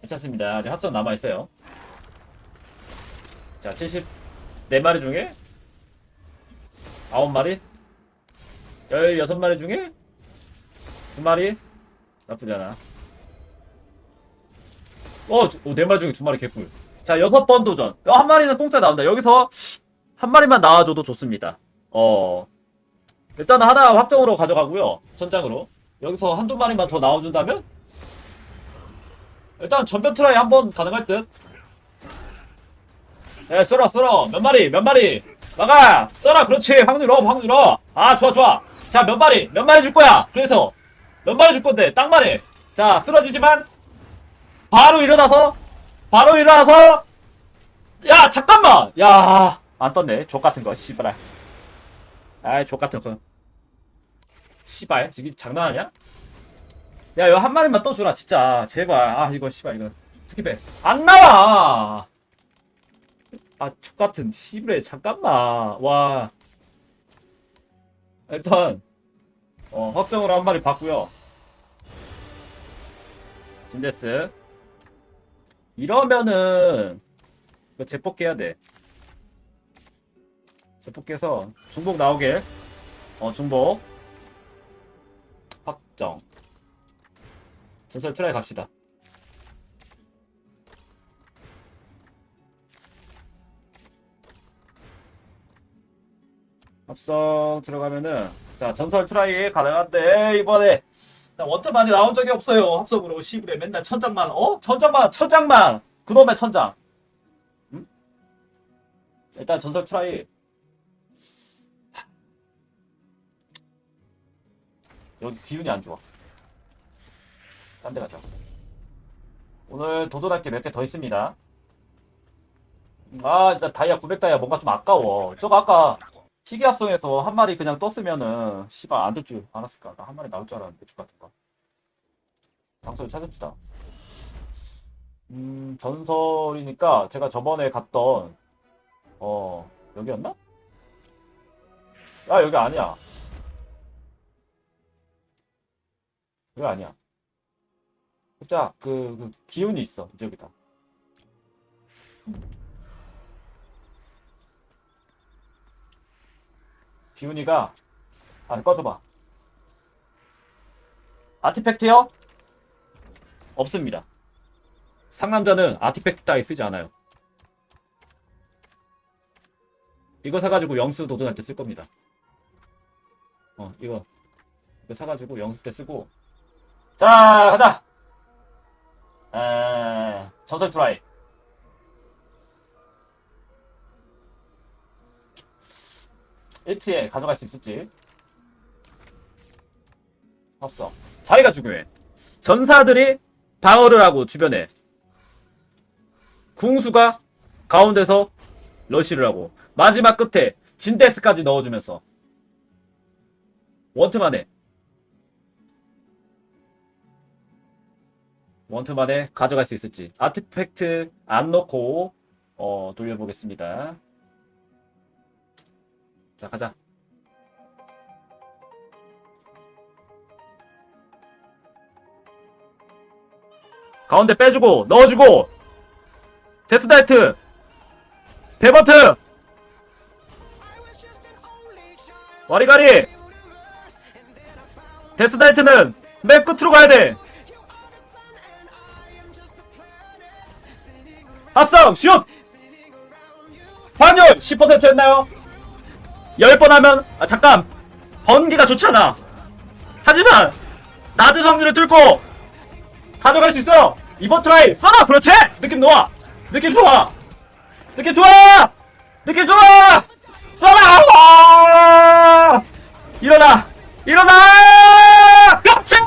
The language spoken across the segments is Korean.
괜찮습니다. 아직 합성 남아있어요. 자, 74마리 중에 9마리? 16마리 중에 2마리? 나쁘지 않아. 어, 저- 어, 4마리 중에 2마리 개꿀. 자, 6번 도전. 어, 한 마리는 공짜 나온다. 여기서 한 마리만 나와줘도 좋습니다. 어, 일단 하나 확정으로 가져가고요. 천장으로. 여기서 한두 마리만 더 나와준다면? 일단 전면 트라이 한번 가능할 듯. 예, 썰어, 썰어. 몇 마리, 몇 마리. 막아! 썰어, 그렇지. 확률 업, 확률 업. 아, 좋아, 좋아. 자, 몇 마리, 몇 마리 줄 거야. 그래서, 몇 마리 줄 건데, 딱 말해. 자, 쓰러지지만, 바로 일어나서, 바로 일어나서, 야, 잠깐만! 야, 안 떴네. 족 같은 거, 씨발아. 아이, 족 같은 거. 씨발, 지금 장난하냐? 야, 이거 한 마리만 떠주라, 진짜. 제발. 아, 이거, 씨발, 이거. 스킵해. 안 나와! 아, 족같은, 씨발에, 잠깐만. 와. 일단, 어, 확정으로 한 마리 봤고요 진데스. 이러면은, 이거 재뽑기 해야 돼. 재뽑기해서, 중복 나오게. 어, 중복. 확정. 전설 트라이 갑시다. 합성 들어가면은 자 전설 트라이 가능한데 이번에. 나 원트 많이 나온 적이 없어요. 합성으로 시부에 맨날 천장만. 어? 천장만 천장만! 그놈의 천장. 음? 일단 전설 트라이. 여기 기운이 안 좋아 딴 데 가자. 오늘 도전할 게 몇 개 더 있습니다. 아, 진짜 다이아 900다이아 뭔가 좀 아까워. 저거 아까 희귀 합성에서 한 마리 그냥 떴으면은 씨발 안 될 줄 알았을까? 나 한 마리 나올 줄 알았는데 족 같은 거. 장소를 찾읍시다. 음, 전설이니까 제가 저번에 갔던 어, 여기였나? 아, 여기 아니야. 여기 아니야. 자, 그, 그 기운이 있어. 저기다. 기운이가 아, 꺼줘봐. 아티팩트요? 없습니다. 상남자는 아티팩트 따위 쓰지 않아요. 이거 사가지고 영수 도전할 때 쓸 겁니다. 어, 이거. 이거 사가지고 영수 때 쓰고. 자, 가자! 에, 전설 트라이. 일트에 가져갈 수 있을지. 없어. 자리가 중요해. 전사들이 방어를 하고 주변에. 궁수가 가운데서 러시를 하고. 마지막 끝에 진데스까지 넣어주면서. 원트만에. 원투만에 가져갈 수 있을지 아티팩트 안 넣고 어, 돌려보겠습니다. 자 가자. 가운데 빼주고 넣어주고 데스다이트 베버트 와리가리 데스다이트는 맨 끝으로 가야 돼. 합성 슛! 환율 10%였나요? 10번 하면 아 잠깐. 번기가 좋잖아. 하지만 낮은 확률을 뚫고 가져갈 수 있어. 이번 트라이 써라 그렇지? 느낌 좋아. 느낌 좋아. 느낌 좋아! 느낌 좋아! 써라 일어나! 일어나! 깜짝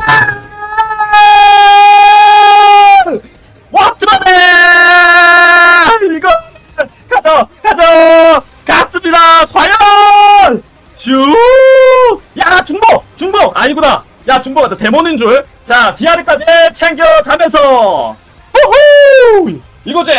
워트만에 이거 가져 가져 갔습니다 과연 슈야 중복 중복 아니구나. 야 중복 같다 데모는 줄자 디아르까지 챙겨가면서. 호호! 이거지